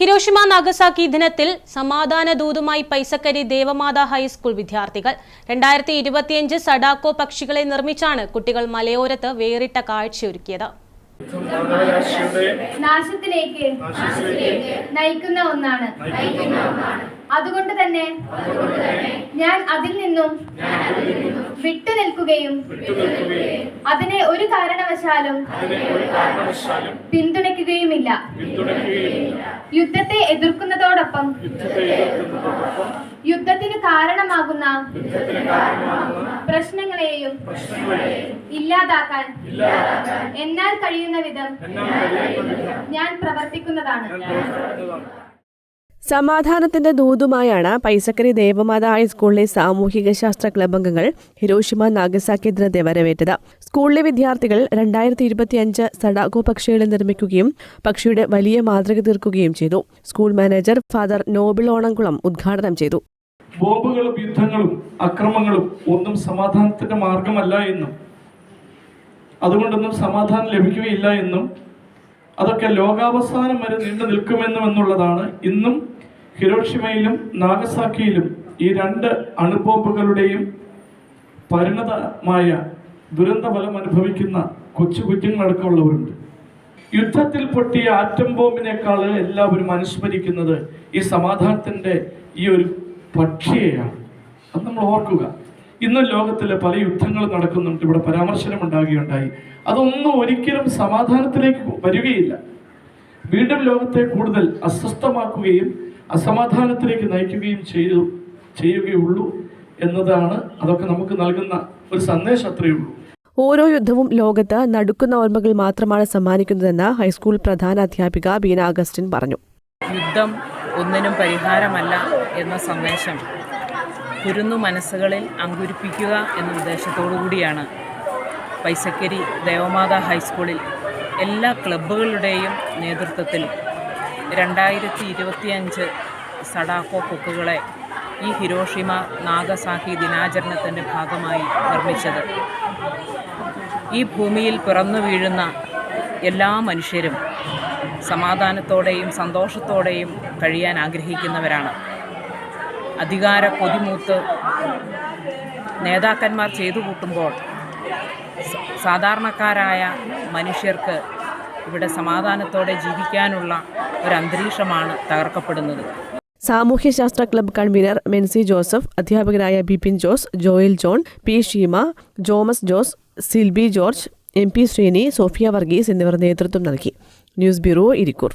Hiroshima Nagasaki ദിനത്തിൽ സമാധാന ദൂതുമായി Paisakkari Devamatha high school വിദ്യാർത്ഥികൾ. രണ്ടായിരത്തി ഇരുപത്തിയഞ്ച് സഡാക്കോ പക്ഷികളെ നിർമ്മിച്ചാണ് കുട്ടികൾ മലയോരത്ത് വേറിട്ട കാഴ്ചയൊരുക്കിയത്. നാശത്തിലേക്ക് നയിക്കുന്ന ഒന്നാണ്. അതുകൊണ്ട് തന്നെ ഞാൻ അതിൽ നിന്നും വിട്ടു നിൽക്കുകയും അതിനെ ഒരു കാരണവശാലും പിന്തുണയ്ക്കുകയുമില്ല. യുദ്ധത്തെ എതിർക്കുന്നതോടൊപ്പം യുദ്ധത്തിന് കാരണമാകുന്ന പ്രശ്നങ്ങളെയും ഇല്ലാതാക്കാൻ എന്നാൽ കഴിയുന്ന വിധം ഞാൻ പ്രവർത്തിക്കുന്നതാണ്. സമാധാനത്തിന്റെ ദൂതുമായാണ് പൈസക്കരി ദേവമാത ഹൈസ്കൂളിലെ സാമൂഹിക ശാസ്ത്ര ക്ലബ് അംഗങ്ങൾ ഹിരോഷിമ നാഗസാക്കി ദിനത്തെ വരവേറ്റത്. സ്കൂളിലെ വിദ്യാർത്ഥികൾ രണ്ടായിരത്തി ഇരുപത്തിയഞ്ച് സഡാഗോ പക്ഷികളെ നിർമ്മിക്കുകയും പക്ഷിയുടെ വലിയ മാതൃക തീർക്കുകയും ചെയ്തു. School manager father Noble Onamkulam ഉദ്ഘാടനം ചെയ്തു. ബോംബുകളും യുദ്ധങ്ങളും അക്രമങ്ങളും ഒന്നും സമാധാനത്തിന്റെ മാർഗമല്ല എന്നും അതുകൊണ്ടൊന്നും സമാധാനം ലഭിക്കുകയില്ല എന്നും അതൊക്കെ ലോകാവസാനം വരെ നീണ്ടു നിൽക്കുമെന്നും എന്നുള്ളതാണ്. ഇന്നും ഹിരോഷിമയിലും നാഗസാക്കിയിലും ഈ രണ്ട് അണുബോംബുകളുടെയും പരിണതമായ ദുരന്തഫലം അനുഭവിക്കുന്ന കൊച്ചു കുഞ്ഞുങ്ങളടക്കമുള്ളവരുണ്ട് യുദ്ധത്തിൽ പൊട്ടിയ ആറ്റം ബോംബിനേക്കാൾ എല്ലാവരും അനുസ്മരിക്കുന്നത് ഈ സമാധാനത്തിന്റെ ഈ ഒരു പക്ഷിയെയാണ്. അത് നമ്മൾ ഓർക്കുക. ഇന്നും ലോകത്തിലെ പല യുദ്ധങ്ങളും നടക്കുന്നുണ്ട്. ഇവിടെ പരാമർശനം ഉണ്ടാകുകയുണ്ടായി അതൊന്നും ഒരിക്കലും സമാധാനത്തിലേക്ക് വരികയില്ല. വീണ്ടും ലോകത്തെ കൂടുതൽ അസ്വസ്ഥമാക്കുകയും അസമാധാനത്തിലേക്ക് നയിക്കുകയും ചെയ്തു ചെയ്യുകയുള്ളൂ എന്നതാണ് അതൊക്കെ നമുക്ക് നൽകുന്ന ഒരു സന്ദേശം അത്രയേ ഉള്ളൂ. ഓരോ യുദ്ധവും ലോകത്ത് നടുക്കുന്ന ഓർമ്മകൾ മാത്രമാണ് സമ്മാനിക്കുന്നതെന്ന് ഹൈസ്കൂൾ പ്രധാന അധ്യാപിക ബീന അഗസ്റ്റിൻ പറഞ്ഞു. യുദ്ധം ഒന്നിനും പരിഹാരമല്ല എന്ന സന്ദേശം കുരുന്നു മനസ്സുകളിൽ അങ്കുരിപ്പിക്കുക എന്ന ഉദ്ദേശത്തോടു കൂടിയാണ് പൈസക്കരി ദേവമാത ഹൈസ്കൂളിൽ എല്ലാ ക്ലബ്ബുകളുടെയും നേതൃത്വത്തിൽ രണ്ടായിരത്തി ഇരുപത്തിയഞ്ച് സഡാക്കോ കൊക്കുകളെ ഈ ഹിരോഷിമ നാഗസാഹി ദിനാചരണത്തിന്റെ ഭാഗമായി നിർമ്മിച്ചത്. ഈ ഭൂമിയിൽ പിറന്നു വീഴുന്ന എല്ലാ മനുഷ്യരും സമാധാനത്തോടെയും സന്തോഷത്തോടെയും കഴിയാൻ ആഗ്രഹിക്കുന്നവരാണ്. അധികാര കൊതിമൂത്ത് നേതാക്കന്മാർ ചെയ്തു കൂട്ടുമ്പോൾ സാധാരണക്കാരായ മനുഷ്യർക്ക് ഇവിടെ സമാധാനത്തോടെ ജീവിക്കാനുള്ള ഒരു അന്തരീക്ഷമാണ് തകർക്കപ്പെടുന്നത്. സാമൂഹ്യശാസ്ത്ര ക്ലബ്ബ് കൺവീനർ മെൻസി ജോസഫ് അധ്യാപകരായ Bipin Jose Joel John P Sheema Jomas Jose Silby George M P Sreeni Sophia Varghese എന്നിവർ നേതൃത്വം നൽകി. News bureau Irikkur.